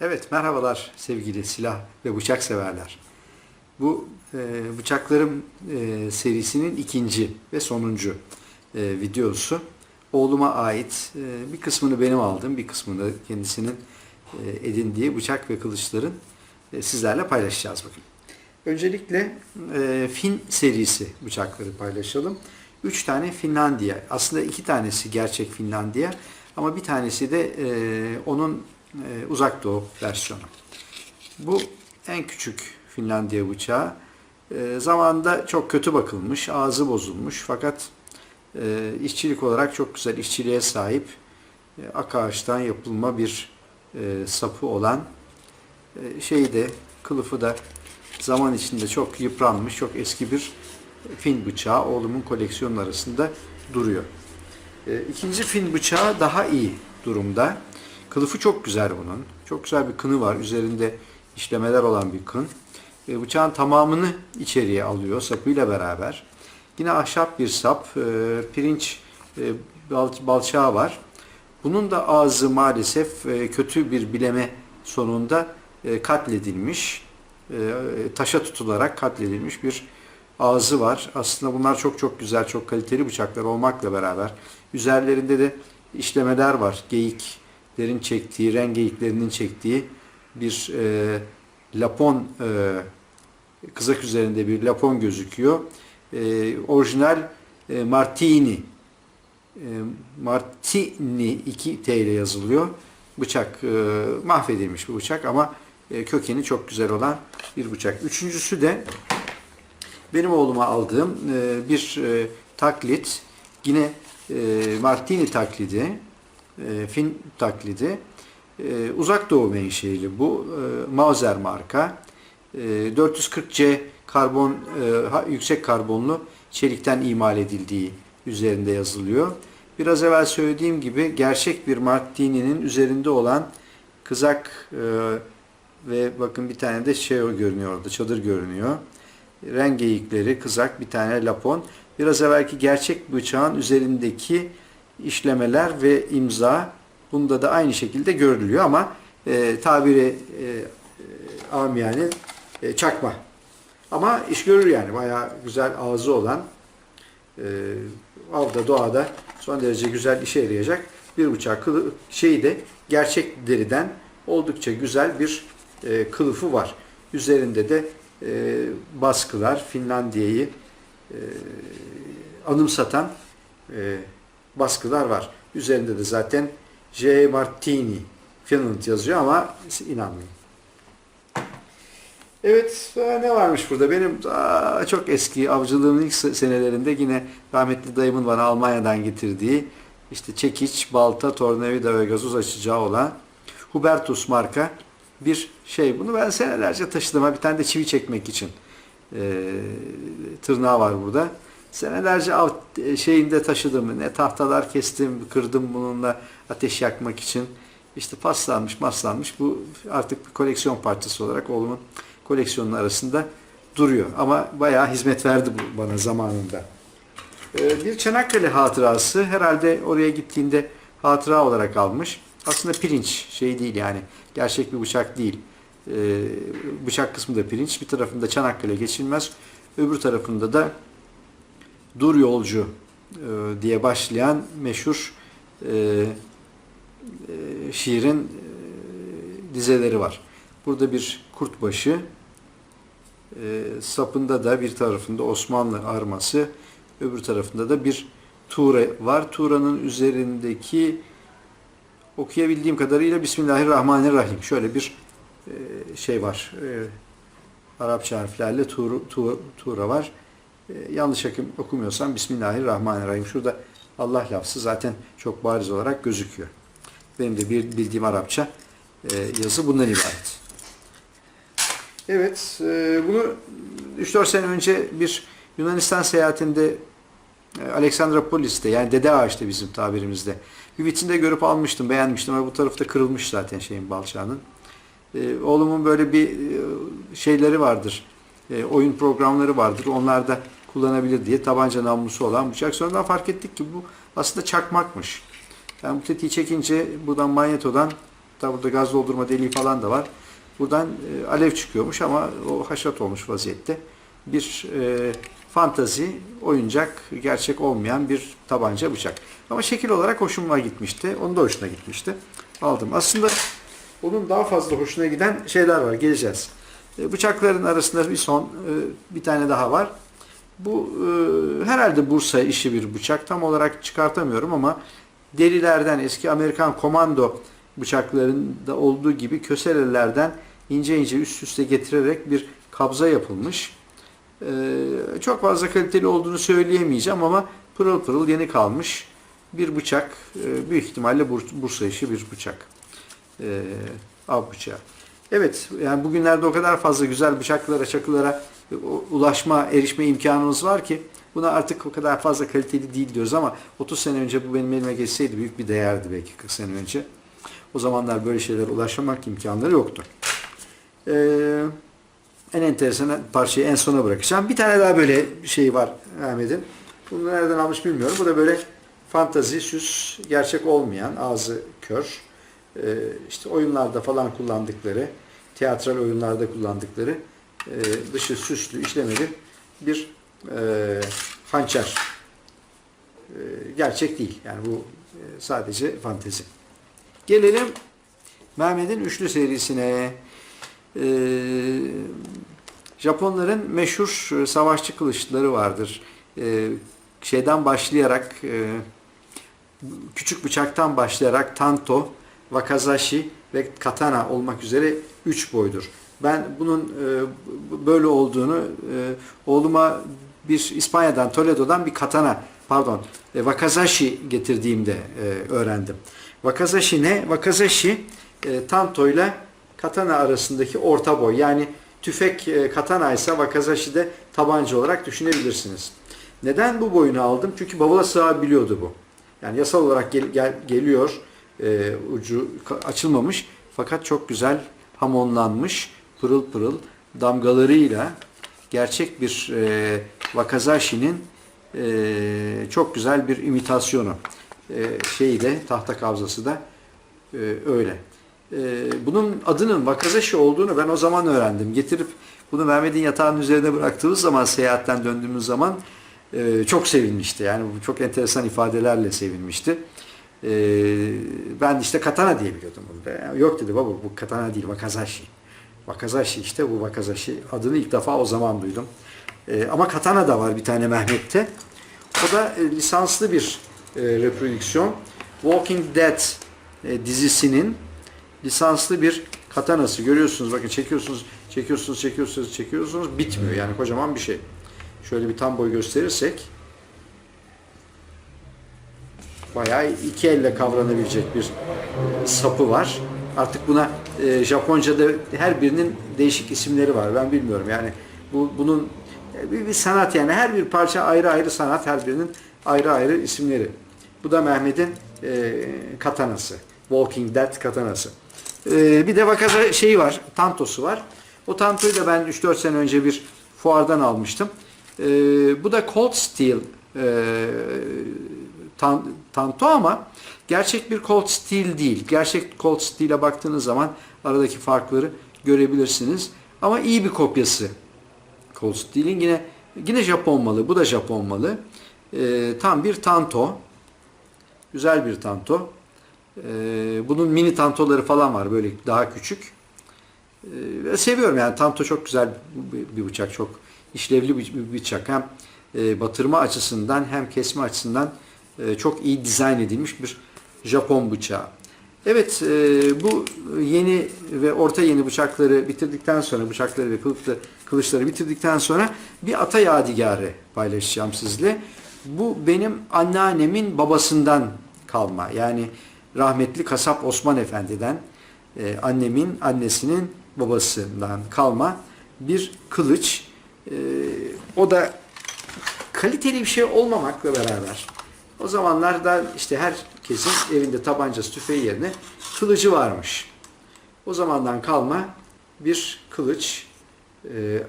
Evet, merhabalar sevgili silah ve bıçak severler. Bu e, bıçaklarım e, serisinin ikinci ve sonuncu e, videosu. Oğluma ait e, bir kısmını benim aldım, bir kısmını kendisinin e, edindiği bıçak ve kılıçların e, sizlerle paylaşacağız bugün. Öncelikle e, Fin serisi bıçakları paylaşalım. Üç tane Finlandiya. Aslında iki tanesi gerçek Finlandiya ama bir tanesi de e, onun e, uzak doğu versiyonu. Bu en küçük Finlandiya bıçağı. E, zamanında çok kötü bakılmış, ağzı bozulmuş fakat e, işçilik olarak çok güzel işçiliğe sahip e, ak ağaçtan yapılma bir e, sapı olan e, şeyi de kılıfı da zaman içinde çok yıpranmış, çok eski bir Fin bıçağı oğlumun koleksiyonu arasında duruyor. E, İkinci Fin bıçağı daha iyi durumda. Kılıfı çok güzel bunun. Çok güzel bir kını var. Üzerinde işlemeler olan bir kın. E, bıçağın tamamını içeriye alıyor sapıyla beraber. Yine ahşap bir sap. E, pirinç e, bal, balçağı var. Bunun da ağzı maalesef e, kötü bir bileme sonunda e, katledilmiş. E, taşa tutularak katledilmiş bir ağzı var. Aslında bunlar çok çok güzel, çok kaliteli bıçaklar olmakla beraber üzerlerinde de işlemeler var. Geyiklerin çektiği, ren geyiklerinin çektiği bir e, lapon e, kızak üzerinde bir lapon gözüküyor. E, orijinal e, Martini e, Martini 2 T ile yazılıyor. Bıçak e, mahvedilmiş bu bıçak ama e, kökeni çok güzel olan bir bıçak. Üçüncüsü de benim oğluma aldığım e, bir e, taklit. Yine e, Martini taklidi, e, Fin taklidi. E, uzak doğu menşeili bu. E, Mauser marka. E, 440C karbon yüksek karbonlu çelikten imal edildiği üzerinde yazılıyor. Biraz evvel söylediğim gibi gerçek bir Martini'nin üzerinde olan kızak ve bakın bir tane de şey görünüyor orada çadır görünüyor. Ren geyikleri, kızak, bir tane lapon. Biraz evvelki gerçek bıçağın üzerindeki işlemeler ve imza bunda da aynı şekilde görülüyor ama e, tabiri e, e, amiyane e, çakma. Ama iş görür yani. Bayağı güzel ağzı olan e, avda doğada son derece güzel işe yarayacak bir bıçak. Şeyi de gerçek deriden oldukça güzel bir e, kılıfı var. Üzerinde de e, baskılar Finlandiya'yı e, anımsatan e, baskılar var. Üzerinde de zaten J. Martini Finland yazıyor ama inanmayın. Evet, ne varmış burada? Benim aa, çok eski avcılığımın ilk se- senelerinde yine rahmetli dayımın bana Almanya'dan getirdiği işte çekiç, balta, tornavida ve gazoz açacağı olan Hubertus marka bir şey. Bunu ben senelerce taşıdım. Bir tane de çivi çekmek için e, tırnağı var burada. Senelerce av e, şeyinde taşıdım. Ne tahtalar kestim, kırdım bununla ateş yakmak için. İşte paslanmış, maslanmış. Bu artık bir koleksiyon parçası olarak oğlumun koleksiyonun arasında duruyor. Ama bayağı hizmet verdi bu bana zamanında. Ee, Bir Çanakkale hatırası herhalde oraya gittiğinde hatıra olarak almış. Aslında pirinç şey değil yani gerçek bir bıçak değil. Ee, Bıçak kısmı da pirinç. Bir tarafında Çanakkale geçilmez. Öbür tarafında da Dur Yolcu e, diye başlayan meşhur e, e, şiirin e, dizeleri var. Burada bir kurtbaşı, e, sapında da bir tarafında Osmanlı arması, öbür tarafında da bir Tuğra var. Tuğra'nın üzerindeki okuyabildiğim kadarıyla Bismillahirrahmanirrahim. Şöyle bir e, şey var. E, Arapça harflerle Tuğra, Tuğra, var. E, yanlış okum- okumuyorsam Bismillahirrahmanirrahim. Şurada Allah lafzı zaten çok bariz olarak gözüküyor. Benim de bir bildiğim Arapça e, yazı bundan ibaret. Evet, e, bunu 3-4 sene önce bir Yunanistan seyahatinde e, Alexandropolis'te yani Dede Ağaç'ta bizim tabirimizde bir vitrinde görüp almıştım, beğenmiştim ama bu tarafta kırılmış zaten şeyin balçağının. Oğlumun böyle bir şeyleri vardır, oyun programları vardır. Onlarda kullanabilir diye tabanca namlusu olan bıçak. Sonradan fark ettik ki bu aslında çakmakmış. Ben bu tetiği çekince buradan manyetodan Hatta burada gaz doldurma deliği falan da var. Buradan e, alev çıkıyormuş ama o haşat olmuş vaziyette. Bir e, fantazi, oyuncak, gerçek olmayan bir tabanca bıçak. Ama şekil olarak hoşuma gitmişti. Onun da hoşuna gitmişti. Aldım. Aslında onun daha fazla hoşuna giden şeyler var. Geleceğiz. E, bıçakların arasında bir son, e, bir tane daha var. Bu e, herhalde Bursa işi bir bıçak. Tam olarak çıkartamıyorum ama derilerden eski Amerikan komando bıçaklarında olduğu gibi köselelerden ince ince üst üste getirerek bir kabza yapılmış. E, çok fazla kaliteli olduğunu söyleyemeyeceğim ama pırıl pırıl yeni kalmış bir bıçak. E, büyük ihtimalle Bur- Bursa işi bir bıçak. E, av bıçağı. Evet, yani bugünlerde o kadar fazla güzel bıçaklara, çakılara ulaşma, erişme imkanımız var ki buna artık o kadar fazla kaliteli değil diyoruz ama 30 sene önce bu benim elime geçseydi büyük bir değerdi belki 40 sene önce. O zamanlar böyle şeylere ulaşmak imkanları yoktu. Ee, en enteresan parçayı en sona bırakacağım. Bir tane daha böyle şey var Ahmet'in. Bunu nereden almış bilmiyorum. Bu da böyle fantazi, süs, gerçek olmayan, ağzı kör. Ee, işte oyunlarda falan kullandıkları, tiyatral oyunlarda kullandıkları e, dışı süslü, işlemeli bir e, hançer. E, gerçek değil. Yani bu e, sadece fantezi. Gelelim Mehmet'in üçlü serisine. E, Japonların meşhur e, savaşçı kılıçları vardır. E, şeyden başlayarak e, küçük bıçaktan başlayarak tanto, wakazashi ve katana olmak üzere üç boydur. Ben bunun e, böyle olduğunu e, oğluma bir İspanya'dan, Toledo'dan bir katana, pardon, e, getirdiğimde e, öğrendim. Wakazashi ne? Wakazashi e, tanto ile katana arasındaki orta boy. Yani tüfek katana ise wakazashi de tabanca olarak düşünebilirsiniz. Neden bu boyunu aldım? Çünkü bavula sığabiliyordu bu. Yani yasal olarak gel- gel- geliyor, e, ucu açılmamış fakat çok güzel hamonlanmış, pırıl pırıl damgalarıyla gerçek bir e, Wakazashi'nin e, çok güzel bir imitasyonu. E, şeyi de tahta kabzası da e, öyle. E, bunun adının Wakazashi olduğunu ben o zaman öğrendim. Getirip bunu Mehmet'in yatağının üzerine bıraktığımız zaman seyahatten döndüğümüz zaman e, çok sevinmişti. Yani bu çok enteresan ifadelerle sevinmişti. E, ben işte katana diye biliyordum bunu. Yok dedi baba bu katana değil Wakazashi. Wakazashi işte bu Wakazashi adını ilk defa o zaman duydum. E, ama katana da var bir tane Mehmet'te. O da e, lisanslı bir e, reprodüksiyon. Walking Dead e, dizisinin lisanslı bir katanası. Görüyorsunuz bakın çekiyorsunuz, çekiyorsunuz, çekiyorsunuz, çekiyorsunuz. Bitmiyor yani kocaman bir şey. Şöyle bir tam boy gösterirsek bayağı iki elle kavranabilecek bir sapı var. Artık buna e, Japonca'da her birinin değişik isimleri var. Ben bilmiyorum yani bu bunun e, bir, bir sanat yani her bir parça ayrı ayrı sanat her birinin ayrı ayrı isimleri. Bu da Mehmet'in e, katanası. Walking Dead katanası. E, bir de vakaza şeyi var, tantosu var. O tantoyu da ben 3-4 sene önce bir fuardan almıştım. E, bu da Cold Steel e, tan, tanto ama gerçek bir Cold Steel değil. Gerçek Cold Steel'e baktığınız zaman aradaki farkları görebilirsiniz. Ama iyi bir kopyası Cold Steel'in yine yine Japon malı. Bu da Japon malı. E, tam bir tanto. Güzel bir tanto. E, bunun mini tantoları falan var böyle daha küçük. E, seviyorum yani tanto çok güzel bir, bıçak. Çok işlevli bir bıçak. Hem e, batırma açısından hem kesme açısından e, çok iyi dizayn edilmiş bir Japon bıçağı. Evet, e, bu yeni ve orta yeni bıçakları bitirdikten sonra, bıçakları ve kılıçları, kılıçları bitirdikten sonra bir ata yadigarı paylaşacağım sizle. Bu benim anneannemin babasından kalma. Yani rahmetli Kasap Osman Efendi'den, e, annemin annesinin babasından kalma bir kılıç. O da kaliteli bir şey olmamakla beraber o zamanlarda işte herkesin evinde tabancası tüfeği yerine kılıcı varmış. O zamandan kalma bir kılıç, e,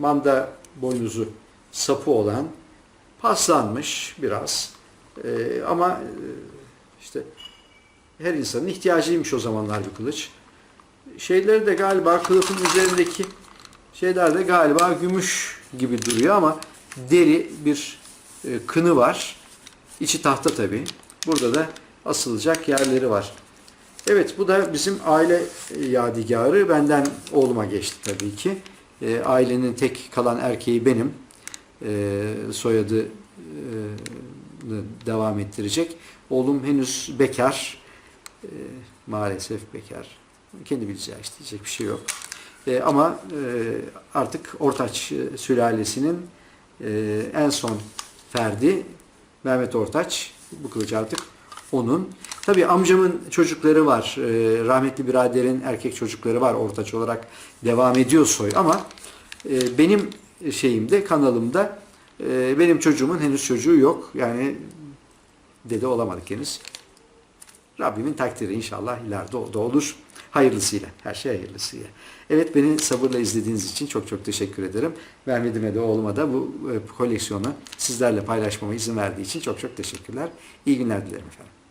manda boynuzu sapı olan, paslanmış biraz. E, ama e, işte her insanın ihtiyacıymış o zamanlar bir kılıç. Şeyleri de galiba kılıfın üzerindeki şeyler de galiba gümüş gibi duruyor ama deri bir e, kını var. İçi tahta tabii. Burada da asılacak yerleri var. Evet bu da bizim aile yadigarı. Benden oğluma geçti tabii ki. E, ailenin tek kalan erkeği benim. E, soyadı e, devam ettirecek. Oğlum henüz bekar. E, maalesef bekar. Kendi bileceği işte diyecek bir şey yok. E, ama e, artık Ortaç e, sülalesinin e, en son ferdi Mehmet Ortaç. Bu kılıç artık onun. Tabii amcamın çocukları var. E, rahmetli biraderin erkek çocukları var. Ortaç olarak devam ediyor soy. Ama e, benim şeyimde, kanalımda e, benim çocuğumun henüz çocuğu yok. Yani dede olamadık henüz. Rabbimin takdiri inşallah ileride o da olur. Hayırlısıyla. Her şey hayırlısıyla. Evet beni sabırla izlediğiniz için çok çok teşekkür ederim. Mehmet'ime de oğluma da bu e, koleksiyonu sizlerle paylaşmama izin verdiği için çok çok teşekkürler. İyi günler dilerim efendim.